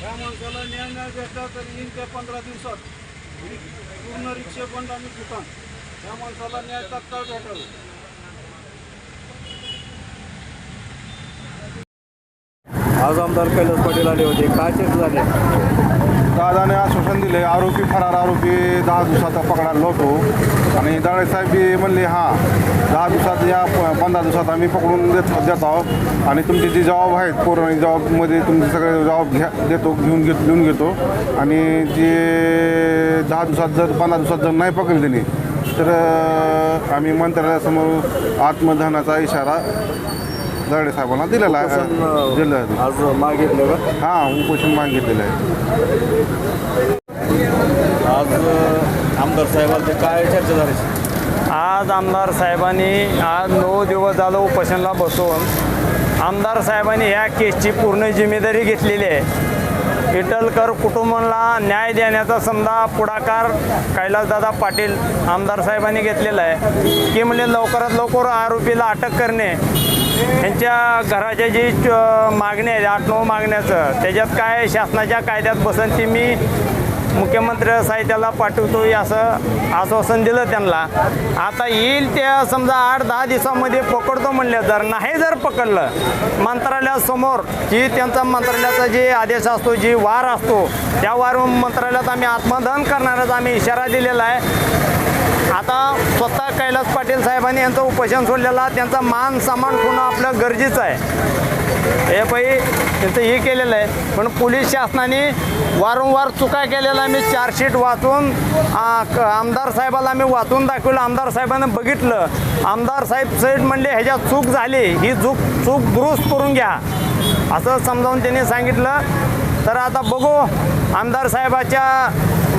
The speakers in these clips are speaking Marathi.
त्या माणसाला न्याय नाही भेटला तर येईन त्या पंधरा दिवसात. पूर्ण रिक्षे बंद आणि दुकान त्या माणसाला न्याय तात्काळ भेटावा. आज आमदार कैलास पाटील आले होते. काय चर्चा झाले? दादाने आश्वासन दिले आरोपी फरार आरोपी दहा दिवसात पकडायला होतो आणि दाळे साहेब म्हणले हां दहा दिवसात या प- पंधरा दिवसात आम्ही पकडून देत देत आहोत. आणि तुमचे जे जॉब आहेत पौराणिक जॉबमध्ये तुमचे सगळे जॉब घ्या देतो घेऊन घेत लिहून घेतो. आणि जे दहा दिवसात जर पंधरा दिवसात जर नाही पकडले त्यांनी तर आम्ही मंत्रालयासमोर आत्मदहनाचा इशारा दरडे साहेबांना दिलेला आहे. दिलं आज मागितलं का? हां उपोषण मागितलेलं आहे. आज आमदार साहेबांचे काय चर्चा झाली? आज आमदार साहेबांनी आज नऊ दिवस झालं उपोषणला बसून आमदार साहेबांनी ह्या केसची पूर्ण जिम्मेदारी घेतलेली आहे. इटलकर कुटुंबाला न्याय देण्याचा समजा पुढाकार कैलासदादा पाटील आमदार साहेबांनी घेतलेला आहे. की म्हणजे लवकरात लवकर आरोपीला अटक करणे यांच्या घराच्या जी च- मागणी आहे आठ नऊ मागण्याचं त्याच्यात काय शासनाच्या कायद्यात बसन ती मी मुख्यमंत्री साहित्याला पाठवतो असं आश्वासन दिलं त्यांना. आता येईल त्या समजा आठ दहा दिवसामध्ये पकडतो म्हणलं जर नाही जर पकडलं मंत्रालयासमोर जी त्यांचा मंत्रालयाचा जे आदेश असतो जी वार असतो त्या वार मंत्रालयात आम्ही आत्मदहन करणाराचा आम्ही इशारा दिलेला आहे. आता स्वतः कैलास पाटील साहेबांनी यांचं उपोषण सोडलेला त्यांचा मान सन्मान होणं आपलं गरजेचं आहे. हे बाई त्यांचं हे केलेलं आहे. पण पोलीस शासनाने वारंवार चुका केलेल्या आम्ही चार्जशीट वाचून क- आमदार साहेबाला आम्ही वाचून दाखवलं. आमदार साहेबांना बघितलं. आमदार साहेब साहेब म्हणले ह्याच्यात चूक झाली. ही चूक चूक दुरुस्त करून घ्या. असं समजावून त्यांनी सांगितलं. तर आता बघू आमदार साहेबाच्या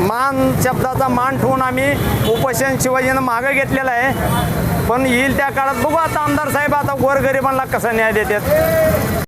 मान शब्दाचा मान ठेवून आम्ही उपोषण शिवाजीनं मागं घेतलेलं आहे. पण येईल त्या काळात बघू आता आमदार साहेब आता गोरगरिबांना कसा न्याय देतात.